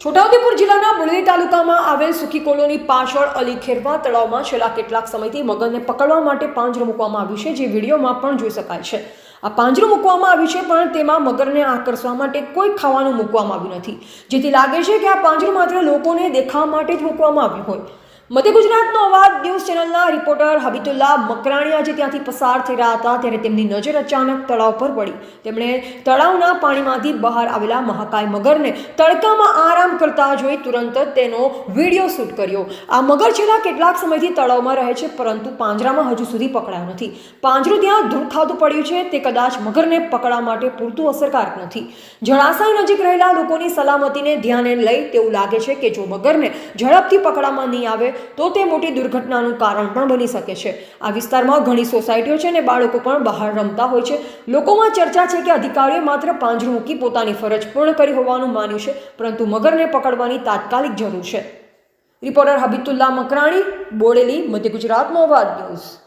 છોટાઉદેપુર જિલ્લાના બુરડી તાલુકામાં આવેલ સુખી કોલોની પાછળ અલી ખેરવા તળાવમાં છેલ્લા કેટલાક સમયથી મગરને પકડવા માટે પાંજરું મૂકવામાં આવ્યું છે, જે વિડીયોમાં પણ જોઈ શકાય છે. આ પાંજરું મૂકવામાં આવ્યું છે, પણ તેમાં મગરને આકર્ષવા માટે કોઈ ખાવાનું મૂકવામાં આવ્યું નથી. જેથી લાગે છે કે આ પાંજરું માત્ર લોકોને દેખાવા માટે જ મૂકવામાં આવ્યું હોય. મધ્ય ગુજરાતનો અવાજ ન્યૂઝ ચેનલના રિપોર્ટર હબીતુલ્લા મકરાણી આજે ત્યાંથી પસાર થઈ રહ્યા હતા ત્યારે તેમની નજર અચાનક તળાવ પર પડી. તેમણે તળાવના પાણીમાંથી બહાર આવેલા મહાકાય મગરને તડકામાં આરામ કરતા જોઈ તુરંત તેનો વીડિયો શૂટ કર્યો. આ મગર છેલ્લા કેટલાક સમયથી તળાવમાં રહે છે, પરંતુ પાંજરામાં હજુ સુધી પકડાયો નથી. પાંજરું ત્યાં ધૂળ પડ્યું છે, તે કદાચ મગરને પકડવા માટે પૂરતું અસરકારક નથી. જળાશય નજીક રહેલા લોકોની સલામતીને ધ્યાને લઈ તેવું લાગે છે કે જો મગરને ઝડપથી પકડવામાં નહીં આવે તો તે મોટી દુર્ઘટનાનું કારણ પણ બની શકે છે. આ વિસ્તારમાં ઘણી સોસાયટીઓ છે અને બાળકો પણ બહાર રમતા હોય છે. લોકોમાં ચર્ચા છે કે અધિકારીઓએ માત્ર પાંજરું મૂકી પોતાની ફરજ પૂર્ણ કરી હોવાનું માન્યું છે, પરંતુ મગરને પકડવાની તાત્કાલિક જરૂર છે. રિપોર્ટર હબીતુલ્લા મકરાણી, બોડેલી, મધ્ય ગુજરાતનો અવાજ ન્યૂઝ.